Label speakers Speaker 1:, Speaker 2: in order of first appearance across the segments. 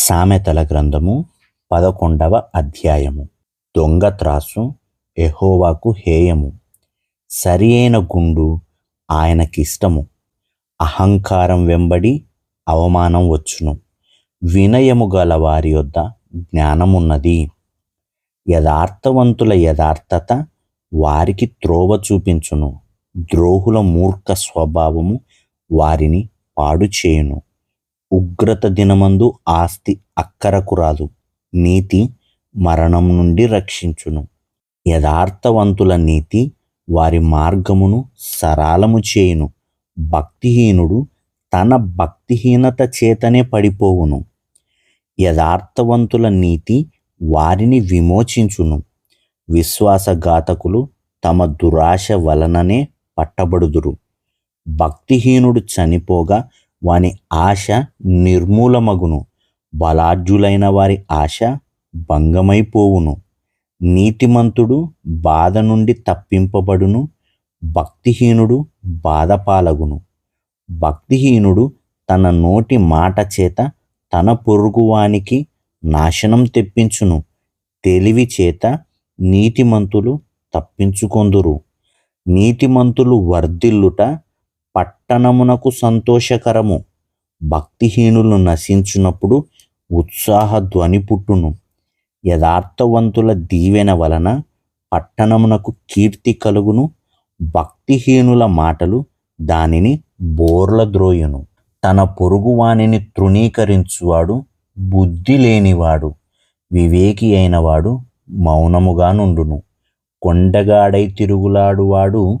Speaker 1: సామెతల గ్రంథము పదకొండవ అధ్యాయము. దొంగ త్రాసు ఎహోవాకు హేయము. సరియైన గుండు ఆయనకిష్టము. అహంకారం వెంబడి అవమానం వచ్చును. వినయము గల వారి యొద్ద జ్ఞానమున్నది. యథార్థవంతుల యథార్థత వారికి త్రోవ చూపించును. ద్రోహుల మూర్ఖ స్వభావము వారిని పాడు చేయును. ఉగ్రత దినమందు ఆస్తి అక్కరకు రాదు. నీతి మరణం నుండి రక్షించును. యథార్థవంతుల నీతి వారి మార్గమును సరాలము చేయును. భక్తిహీనుడు తన భక్తిహీనత చేతనే పడిపోవును. యథార్థవంతుల నీతి వారిని విమోచించును. విశ్వాసఘాతకులు తమ దురాశ వలననే పట్టబడుదురు. భక్తిహీనుడు చనిపోగా వాని ఆశ నిర్మూలమగును. బలాఢ్యులైన వారి ఆశ భంగమైపోవును. నీతిమంతుడు బాధ నుండి తప్పింపబడును. భక్తిహీనుడు బాధపాలగును. భక్తిహీనుడు తన నోటి మాట చేత తన పొరుగువానికి నాశనం తెప్పించును. తెలివి చేత నీతిమంతులు తప్పించుకొందురు. నీతిమంతులు వర్ధిల్లుట పట్టణమునకు సంతోషకరము. భక్తిహీనులు నశించున్నప్పుడు ఉత్సాహ ధ్వని పుట్టును. యథార్థవంతుల దీవెన వలన పట్టణమునకు కీర్తి కలుగును. భక్తిహీనుల మాటలు దానిని బోర్ల ద్రోయును. తన పొరుగువానిని తృణీకరించువాడు బుద్ధి లేనివాడు. వివేకి అయినవాడు మౌనముగా నుండును. కొండగాడై తిరుగులాడువాడు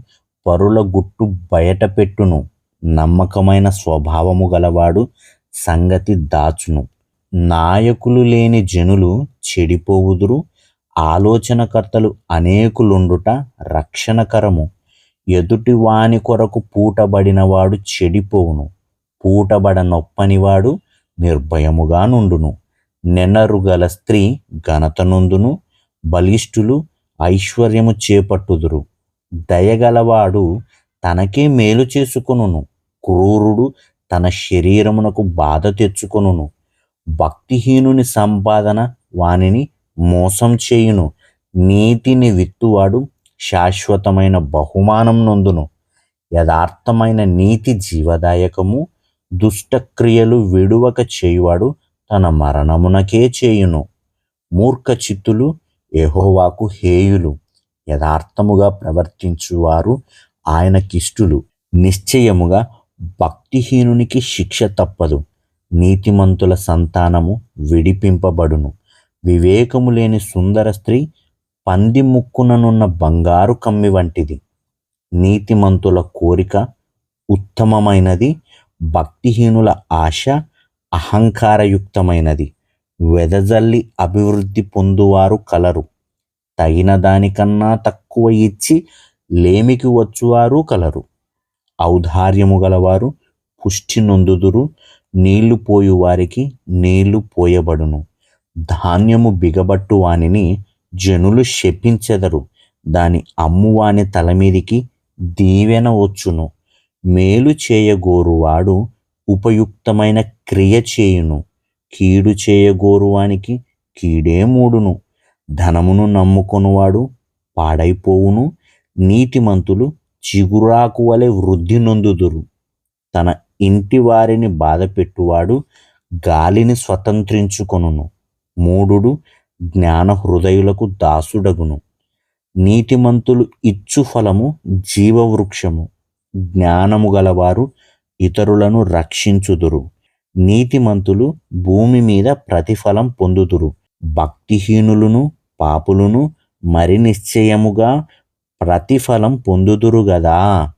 Speaker 1: పరుల గుట్టు బయటపెట్టును నమ్మకమైన స్వభావము గలవాడు సంగతి దాచును. నాయకులు లేని జనులు చెడిపోవుదురు ఆలోచనకర్తలు అనేకులుండుట రక్షణకరము. ఎదుటి వాని కొరకు పూటబడినవాడు చెడిపోవును పూటబడ నొప్పనివాడు నిర్భయముగా నుండును. నెనరుగల స్త్రీ ఘనతనుందును బలిష్ఠులు ఐశ్వర్యము చేపట్టుదురు. దయగలవాడు తనకే మేలు చేసుకొనును. క్రూరుడు తన శరీరమునకు బాధ తెచ్చుకొనును. భక్తిహీనుని సంపాదన వానిని మోసం చేయును. నీతిని విత్తువాడు శాశ్వతమైన బహుమానం నొందును. యథార్థమైన నీతి జీవదాయకము దుష్టక్రియలు విడువక చేయువాడు తన మరణమునకే చేయును. మూర్ఖ చిత్తులు ఎహోవాకు హేయులు. యథార్థముగా ప్రవర్తించువారు ఆయనకిష్టులు. నిశ్చయముగా భక్తిహీనునికి శిక్ష తప్పదు. నీతిమంతుల సంతానము విడిపింపబడును. వివేకము లేని సుందర స్త్రీ పంది ముక్కుననున్న బంగారు కమ్మి వంటిది. నీతిమంతుల కోరిక ఉత్తమమైనది. భక్తిహీనుల ఆశ అహంకారయుక్తమైనది. వెదజల్లి అభివృద్ధి పొందువారు కలరు. తగిన దానికన్నా తక్కువ ఇచ్చి లేమికి వచ్చువారు కలరు. ఔదార్యము గలవారు పుష్టి నొందుదురు నీళ్ళు పోయు వారికి నీళ్ళు పోయబడును. ధాన్యము బిగబట్టు వానిని జనులు శపించెదరు. దాని అమ్మువాని తల మీదికి దీవెన వచ్చును. మేలు చేయగోరువాడు ఉపయుక్తమైన క్రియ చేయును. కీడు చేయగోరువానికి కీడే మూడును. ధనమును నమ్ముకొనువాడు పాడైపోవును నీతిమంతులు చిగురాకు వలె వృద్ధి నొందుదురు. తన ఇంటి వారిని బాధపెట్టువాడు గాలిని స్వతంత్రించుకొనును. మూడుడు జ్ఞాన హృదయులకు దాసుడగును. నీతిమంతులు ఇచ్చు ఫలము జీవవృక్షము. జ్ఞానము గలవారు ఇతరులను రక్షించుదురు. నీతిమంతులు భూమి మీద ప్రతిఫలం పొందుదురు. భక్తిహీనులను పాపులను మరి నిశ్చయముగా ప్రతిఫలం పొందుదురు గదా.